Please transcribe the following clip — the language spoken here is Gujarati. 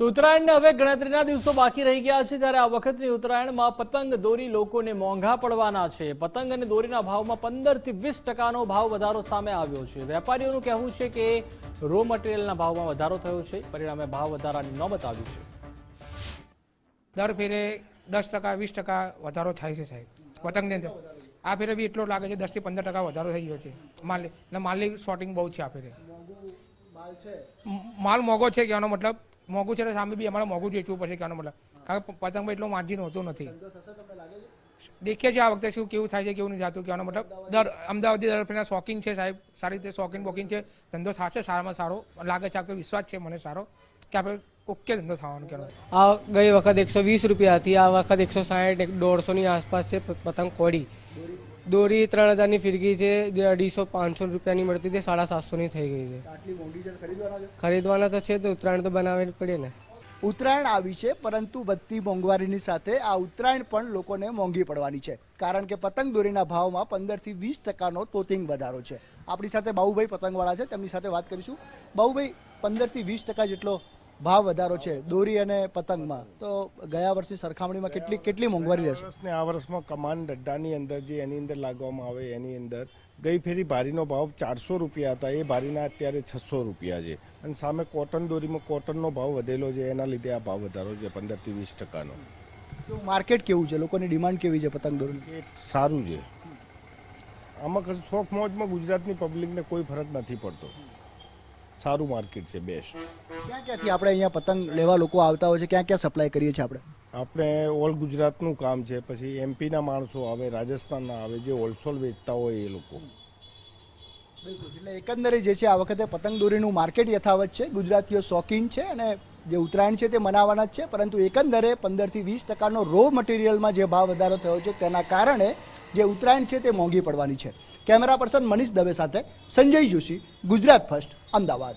તો ઉત્તરાયણને હવે ગણતરીના દિવસો બાકી રહી ગયા છે ત્યારે આ વખતની ઉત્તરાયણમાં પતંગ દોરી લોકોને મોંઘા પડવાના છે. પતંગ અને દોરીના ભાવમાં પંદરથી વીસ ટકાનો ભાવ વધારો સામે આવ્યો છે. વેપારીઓનું કહેવું છે કે રો મટીરિયલના ભાવમાં વધારો થયો છે. પરિણામે ભાવ વધારાની નોબત આવી છે. દર ફેરે દસ ટકા વીસ ટકા વધારો થાય છે સાહેબ. પતંગની અંદર. આ ફેરે બી એટલો લાગે છે દસથી પંદર ટકા વધારો થઈ ગયો છે. માલ ને માલની શોર્ટિંગ બહુ છે આ ફેરે. માલ મોંઘો છે કહેવાનો મતલબ મોંઘું છે સામે બી અમારે મોંઘું વેચવું પડશે કહેવાનો મતલબ. કારણ કે પતંગમાં એટલો માર્જિન હોતું નથી. દેખીએ છીએ આ વખતે શું કેવું થાય છે, કેવું નહીં થતું કહેવાનો મતલબ. દર અમદાવાદી દર ફેરના શોખીન છે સાહેબ. સારી રીતે શોખીન બોકીન છે. ધંધો થશે, સારામાં સારો. લાગે છે આપણે વિશ્વાસ છે મને સારો. કે આપણે ઓકે ધંધો થવાનો કહેવાય આ ગઈ વખત એકસો વીસ રૂપિયા હતી. આ વખત એકસો એક દોઢસોની આસપાસ છે પતંગ કોડી દોરી ત્રણ હજારની ફિરકી છે જે અઢીસો પાંચસો રૂપિયાની મળતી હતી સાડા સાતસોની થઈ ગઈ છે. ખરીદવાના તો છે તો ઉત્તરાયણ તો બનાવવી પડે ને. ઉત્તરાયણ આવી છે પરંતુ વધતી મોંઘવારીની સાથે આ ઉત્તરાયણ પણ લોકોને મોંઘી પડવાની છે. કારણ કે પતંગ દોરીના ભાવમાં પંદરથી વીસ ટકાનો તોતિંગ વધારો છે. આપણી સાથે બાહુભાઈ પતંગવાળા છે તેમની સાથે વાત કરીશું. બાહુભાઈ પંદરથી વીસ ટકા જેટલો ભાવ વધારો છે દોરી અને પતંગમાં. તો ગયા વર્ષની સરખામણીમાં કેટલી કેટલી મોંઘવારી રહેશે? વર્ષને આ વર્ષમાં કમાન ડડ્ડાની અંદર જે એની અંદર લાગવામાં આવે એની અંદર ગઈ ફેરી ભારીનો ભાવ ચારસો રૂપિયા હતા એ ભારીના અત્યારે છસો રૂપિયા છે. અને સામે કોટન દોરીમાં કોટનનો ભાવ વધેલો છે એના લીધે આ ભાવ વધારો છે પંદરથી વીસ ટકાનો. માર્કેટ કેવું છે? લોકોની ડિમાન્ડ કેવી છે પતંગ દોરી સારું છે. આમાં શોખ મોજમાં ગુજરાતની પબ્લિકને કોઈ ફરક નથી પડતો. સારું માર્કેટ છે બેસ્ટ ક્યાં ક્યાંથી આપણે અહીંયા પતંગ લેવા લોકો આવતા હોય છે? ક્યાં ક્યાં સપ્લાય કરીએ છીએ આપણે? આપણે ઓલ ગુજરાતનું કામ છે પછી એમપીના માણસો આવે રાજસ્થાનના આવે જે હોલસેલ વેચતા હોય એ લોકો. બિલકુલ. એટલે એકંદરે જે છે આ વખતે પતંગ દોરીનું માર્કેટ યથાવત છે. ગુજરાતીઓ શોખીન છે અને જે ઉત્તરાયણ છે તે મનાવવાના જ છે પરંતુ એકંદરે પંદરથી વીસ ટકાનો રો મટીરિયલમાં જે ભાવ વધારો થયો છે તેના કારણે જે ઉત્તરાયણ છે તે મોંઘી પડવાની છે. કેમેરા પર્સન મનીષ દવે સાથે સંજય જોશી, ગુજરાત ફર્સ્ટ, અમદાવાદ.